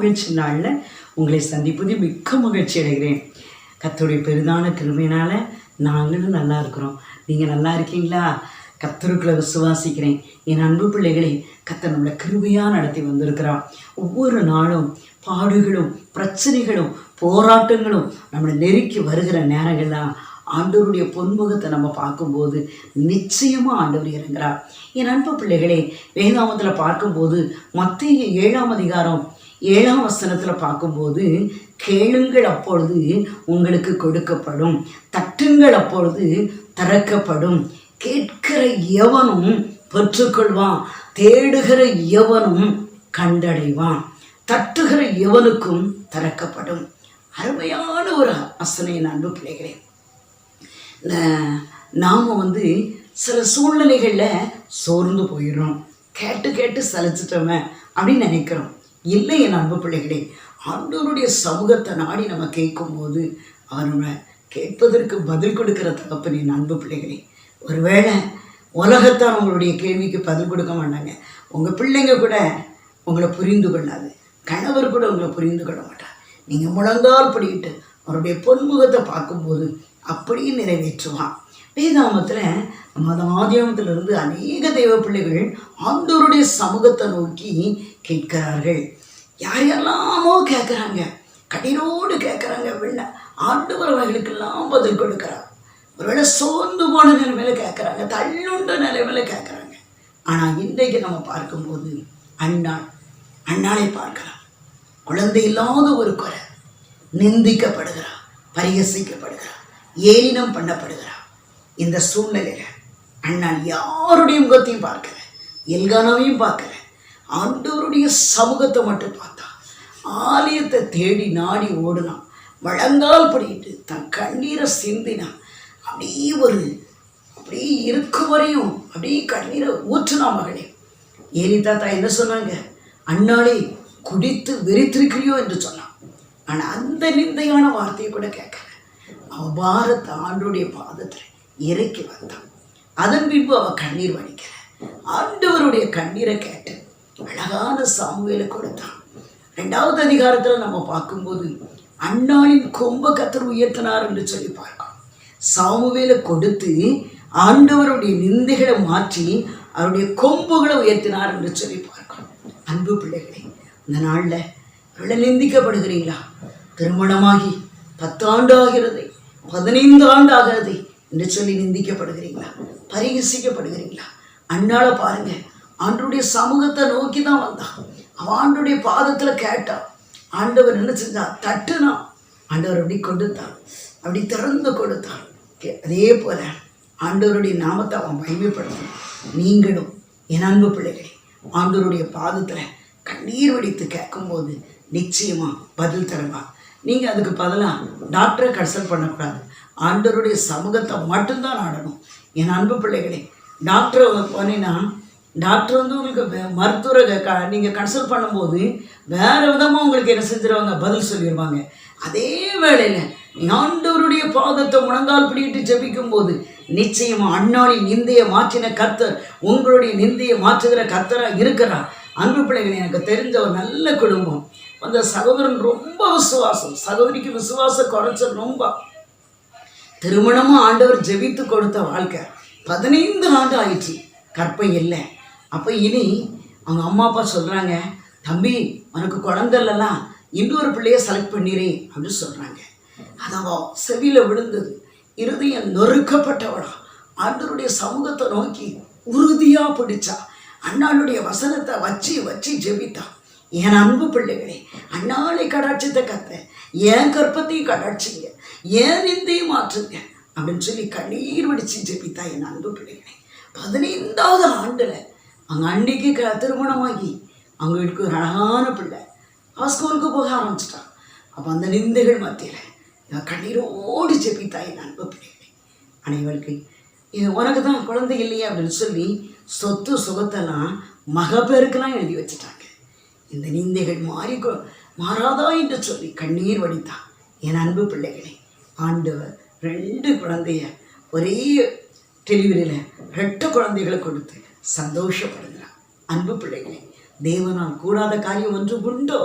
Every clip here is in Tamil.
மகிழ்ச்சி நாளில் உங்களை சந்திப்பதில் மிக்க மகிழ்ச்சி அடைகிறேன். கர்த்தருடைய பெரிதான கிருமையினால் நாங்களும் நல்லா இருக்கிறோம். நீங்கள் நல்லா இருக்கீங்களா? கத்தருக்குள்ள விசுவாசிக்கிறேன். என் அன்பு பிள்ளைகளை கத்தர் நம்மளை கிருபையாக நடத்தி வந்திருக்கிறான் ஒவ்வொரு நாளும் பாடுகளும் பிரச்சனைகளும் போராட்டங்களும் நம்மளை நெருக்கி வருகிற நேரங்கள்லாம் ஆண்டவருடைய பொன்முகத்தை நம்ம பார்க்கும்போது நிச்சயமாக ஆண்டவர் இறங்குறார். என் அன்பு பிள்ளைகளே வேதாமத்தில் பார்க்கும்போது மத்திய ஏழாம் அதிகாரம் ஏழாம் வசனத்தில் பார்க்கும்போது கேளுங்கள் அப்பொழுது உங்களுக்கு கொடுக்கப்படும் தட்டுங்கள் அப்பொழுது திறக்கப்படும். கேட்கிற எவனும் பெற்றுக்கொள்வான் தேடுகிற எவனும் கண்டடைவான். தட்டுகிற எவனுக்கும் திறக்கப்படும். அருமையான ஒரு அசனையை நான் பிள்ளைகிறேன் நாம் வந்து சில சூழ்நிலைகளில் சோர்ந்து போயிடுறோம். கேட்டு கேட்டு சலிச்சிட்டோமே அப்படின்னு நினைக்கிறோம். இல்லை என் அன்பு பிள்ளைகளே ஆண்டோருடைய சமூகத்தை நாடி நம்ம கேட்கும்போது அவர் நம்ம கேட்பதற்கு பதில் கொடுக்கிற தகப்பன் என் அன்பு பிள்ளைகளே. ஒருவேளை உலகத்தான் உங்களுடைய கேள்விக்கு பதில் கொடுக்க மாட்டாங்க. உங்கள் பிள்ளைங்க கூட உங்களை புரிந்து கொள்ளாது. கணவர் கூட உங்களை புரிந்து கொள்ள மாட்டார். நீங்கள் முழங்கால் படிக்கிட்டு அவருடைய பொன்முகத்தை பார்க்கும்போது அப்படியே நிறைவேற்றுவான் வேதாமத்தில் மத ஆதியாமத்திலிருந்து அநேக தெய்வ பிள்ளைகள் ஆண்டோருடைய சமூகத்தை நோக்கி கேட்கிறார்கள். யார் யாரெல்லாமோ கேட்குறாங்க. கடினோடு கேட்குறாங்க. வெள்ள ஆண்டவர் அவர்களுக்கெல்லாம் பதில் கொடுக்குறார். ஒருவேளை சோர்ந்து போன நிலைமையில கேட்குறாங்க. தள்ளுண்ட நிலைமையில கேட்குறாங்க. ஆனால் இன்றைக்கு நம்ம பார்க்கும்போது அண்ணாள் அண்ணாளை பார்க்கலாம். குழந்தை இல்லாத ஒரு குறை. நிந்திக்கப்படுகிறா பரிகசிக்கப்படுகிறா ஏனினம் பண்ணப்படுகிறா இந்த சூழ்நிலையில அண்ணாள் யாருடைய முகத்தையும் பார்க்கல. எல்கானாவையும் பார்க்கல. ஆண்டவருடைய சமூகத்தை மட்டும் பார்த்தா ஆலயத்தை தேடி நாடி ஓடினான். வழங்கால் படிட்டு தன் கண்ணீரை சிந்தினான். அப்படியே ஒரு அப்படியே இருக்கும் வரையும் அப்படியே கண்ணீரை ஊற்றுனா மகளே. ஏலி தாத்தா என்ன சொன்னாங்க? அண்ணாளே குடித்து வெறித்திருக்கிறியோ? என்று சொன்னான். ஆனால் அந்த நிந்தையான வார்த்தையை கூட கேட்கல. அவன் பாரத்தை ஆண்டுடைய பாதத்தில் இறக்கி வந்தான் அதன் பின்பு அவன் கண்ணீர் வடிக்கல. ஆண்டவருடைய கண்ணீரை கேட்டு அழகான சாமுவேலை கொடுத்தான். ரெண்டாவது அதிகாரத்தில் நம்ம பார்க்கும்போது அண்ணாளின் கொம்ப கத்தர் உயர்த்தினார் என்று சொல்லி பார்க்கிறோம் சாமுவேலை கொடுத்து ஆண்டவருடைய நிந்தைகளை மாற்றி அவருடைய கொம்புகளை உயர்த்தினார் என்று சொல்லி பார்க்கிறோம் அன்பு பிள்ளைகளே இந்த நாளில் இவ்வளோ நிந்திக்கப்படுகிறீங்களா? திருமணமாகி பத்தாண்டு ஆகிறது பதினைந்து ஆண்டு ஆகிறது என்று சொல்லி நிந்திக்கப்படுகிறீங்களா? பரிகசிக்கப்படுகிறீங்களா? அண்ணால பாருங்க ஆண்டுடைய சமூகத்தை நோக்கி தான் வந்தான் அவன் ஆண்டுடைய பாதத்தில் கேட்டான் ஆண்டவர் என்ன செஞ்சான் தட்டுனான். ஆண்டவர் அப்படி கொடுத்தான் அப்படி திறந்து கொடுத்தான் கே- அதே போல ஆண்டவருடைய நாமத்தை அவன் மகிமைப்படுத்தினான் நீங்களும் என் அன்பு பிள்ளைகளே ஆண்டவருடைய பாதத்தில் கண்ணீர் வடித்து கேட்கும்போது நிச்சயமாக பதில் தருவான் நீங்கள் அதுக்கு பதிலாக டாக்டரை கன்சல்ட் பண்ணக்கூடாது. ஆண்டவருடைய சமூகத்தை மட்டும்தான் நாடணும் என் அன்பு பிள்ளைகளே டாக்டரை போனீங்கன்னா டாக்டர் வந்து உங்களுக்கு மருத்துவரை க நீங்கள் கன்சல்ட் பண்ணும்போது வேறு விதமாக உங்களுக்கு என்ன செஞ்சிருவாங்க? பதில் சொல்லிடுவாங்க அதே வேளையில் ஆண்டவருடைய பாதத்தை முழங்கால் பிடிட்டு ஜெபிக்கும் போது நிச்சயமாக அண்ணாளின் நிந்தையை மாற்றின கத்தர் உங்களுடைய நிந்தையை மாற்றுகிற கத்தராக இருக்கிறார். அன்பு பிள்ளைகள் எனக்கு தெரிஞ்ச ஒரு நல்ல குடும்பம். அந்த சகோதரன் ரொம்ப விசுவாசம். சகோதரிக்கு விசுவாச குறைச்சல் ரொம்ப. திருமணமும் ஆண்டவர் ஜெபித்து கொடுத்த வாழ்க்கை. பதினைந்து ஆண்டு ஆயிடுச்சு கற்பை இல்லை. அப்போ இனி அவங்க அம்மா அப்பா சொல்கிறாங்க தம்பி உனக்கு குழந்தைலலாம் இன்னொரு பிள்ளைய செலக்ட் பண்ணிரே அப்படின்னு சொல்கிறாங்க அதவா செவியில் விழுந்தது. இருதயம் நொறுக்கப்பட்டவளா. ஆண்டருடைய சமூகத்தை நோக்கி உறுதியாக பிடிச்சா. அண்ணாளுடைய வசனத்தை வச்சு வச்சு ஜெபித்தா. என் அன்பு பிள்ளைகளே அண்ணாளை கடாட்சித்த கத்த என் கற்பத்தையும் கடாட்சிங்க. ஏன் நிந்தையும் மாற்றுங்க. அப்படின்னு சொல்லி கண்ணீர் வடிச்சு ஜெபித்தா என் அன்பு பிள்ளைகளே. பதினைந்தாவது ஆண்டில் அவங்க அன்னைக்கு க திருமணமாகி அவங்க வீட்டுக்கு ஒரு அழகான பிள்ளை. அவன் ஸ்கூலுக்கு போக ஆரம்பிச்சிட்டான் அப்போ அந்த நிந்தைகள் மத்தியில் இவன் கண்ணீரோடு ஜெபித்தா என் அன்பு பிள்ளைகளே அனைவருக்கு இது உனக்கு தான் குழந்தை இல்லையே அப்படின்னு சொல்லி சொத்து சுகத்தெல்லாம் மகப்பேருக்கெல்லாம் எழுதி வச்சுட்டாங்க. இந்த நிந்தைகள் மாறி கொ- மாறாதா என்று சொல்லி கண்ணீர் வடித்தான் என் அன்பு பிள்ளைகளே. ஆண்டவர் ரெண்டு குழந்தைய ஒரே டெலிவரியில் ரெட்டு குழந்தைகளை கொடுத்து சந்தோஷப்படுகிறார். அன்பு பிள்ளைகளே தேவனால் கூடாத காரியம் ஒன்று உண்டோ?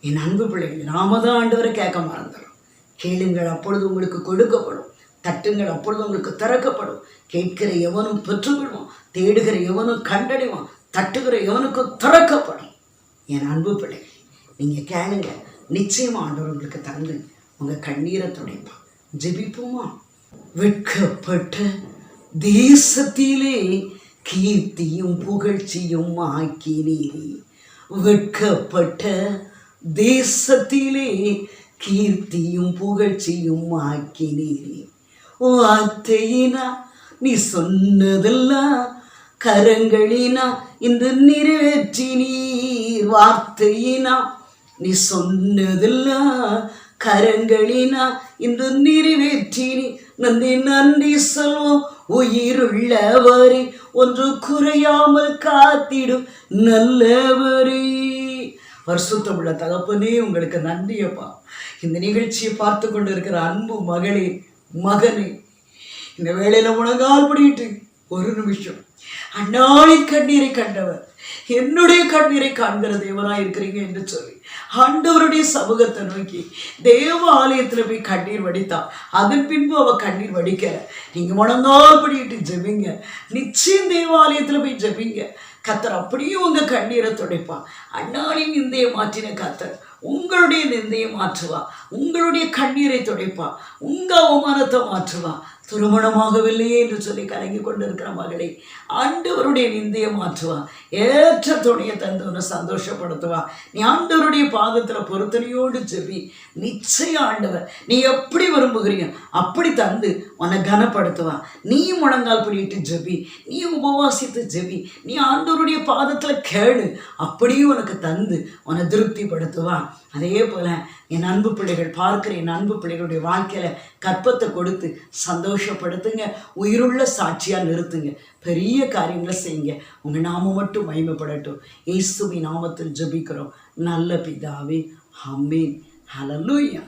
என் அன்பு பிள்ளைகள் நாம தான் ஆண்டவரை கேட்க மறந்துடும் கேளுங்கள் அப்பொழுது உங்களுக்கு கொடுக்கப்படும். தட்டுங்கள் அப்பொழுது உங்களுக்கு திறக்கப்படும். கேட்கிற எவனும் பெற்றுக்கொள்வான் தேடுகிற எவனும் கண்டடைவான் தட்டுகிற எவனுக்கும் திறக்கப்படும். என் அன்பு பிள்ளைகள் நீங்கள் கேளுங்க. நிச்சயமா ஆண்டவர் உங்களுக்கு தந்து உங்கள் கண்ணீரை துடைப்பான் ஜெபிப்போமா? வெட்கப்பட்ட தேசத்திலே கீர்த்தியும் புகழ்ச்சியும் ஆக்கினீரே. வெட்கப்பட்ட தேசத்திலே கீர்த்தியும் புகழ்ச்சியும் ஆக்கினீரே. வார்த்தையினா நீ சொன்னதெல்லாம் கரங்களினா இன்று நிறைவேற்றினீர். வார்த்தையினா நீ சொன்னதெல்லாம் கரங்களினா இன்று நிறைவேற்றினி நன்றி நன்றி சொல்வோம். உயிருள்ளவரே ஒன்று குறையாமல் காத்திடும் நல்லவரே. பரிசுத்தமுள்ள தகப்பனே உங்களுக்கு நன்றியப்பா இந்த நிகழ்ச்சியை பார்த்து கொண்டு இருக்கிற அன்பு மகளே மகனே இந்த வேலையில் உணங்கால் முடிட்டு ஒரு நிமிஷம். அண்ணாளின் கண்ணீரை கண்டவர் என்னுடைய கண்ணீரை காண்கிற தேவனாக இருக்கிறீங்க என்று சொல்லி ஆண்டவருடைய சமூகத்தை நோக்கி தேவ ஆலயத்தில் போய் கண்ணீர் வடித்தா அதன் பின்பு அவ கண்ணீர் வடிக்கல. நீங்க முழங்கால் படிக்கிட்டு ஜெபிங்க. நிச்சயம் தேவாலயத்துல போய் ஜெபிங்க. கத்தர் அப்படியே உங்க கண்ணீரை துடைப்பான் அண்ணாளின் நிந்தையை மாற்றின கத்தர் உங்களுடைய நிந்தையை மாற்றுவா. உங்களுடைய கண்ணீரை துடைப்பா. உங்க அவமானத்தை மாற்றுவா. திருமணமாகவில்லையே என்று சொல்லி கலங்கி கொண்டிருக்கிற மகளை ஆண்டவருடைய நிந்தையை மாற்றுவா. ஏற்ற துணையை தந்து உன்னை சந்தோஷப்படுத்துவா. நீ ஆண்டவருடைய பாதத்தில் பொறுத்தனையோடு ஜெபி. நிச்சயம் ஆண்டவர் நீ எப்படி விரும்புகிறீங்க அப்படி தந்து உன்னை கனப்படுத்துவா. நீ முழங்கால் பிடிட்டு ஜெபி. நீ உபவாசித்து ஜெபி. நீ ஆண்டவருடைய பாதத்தில் கேளு. அப்படியும் உனக்கு தந்து உன்னை திருப்திப்படுத்துவா. அதே போல் என் அன்பு பிள்ளைகள் பார்க்குற என் அன்பு பிள்ளைகளுடைய வாழ்க்கையில் கற்பத்தை கொடுத்து சந்தோஷப்படுத்துங்க உயிருள்ள சாட்சியாக நிறுத்துங்க பெரிய காரியங்களை செய்யுங்க. உங்கள் நாமம் மட்டும் மகிமைப்படட்டும். இயேசுவின் நாமத்தில் ஜெபிக்கிறோம். நல்ல பிதாவே அம்மீன் ஹலலூயா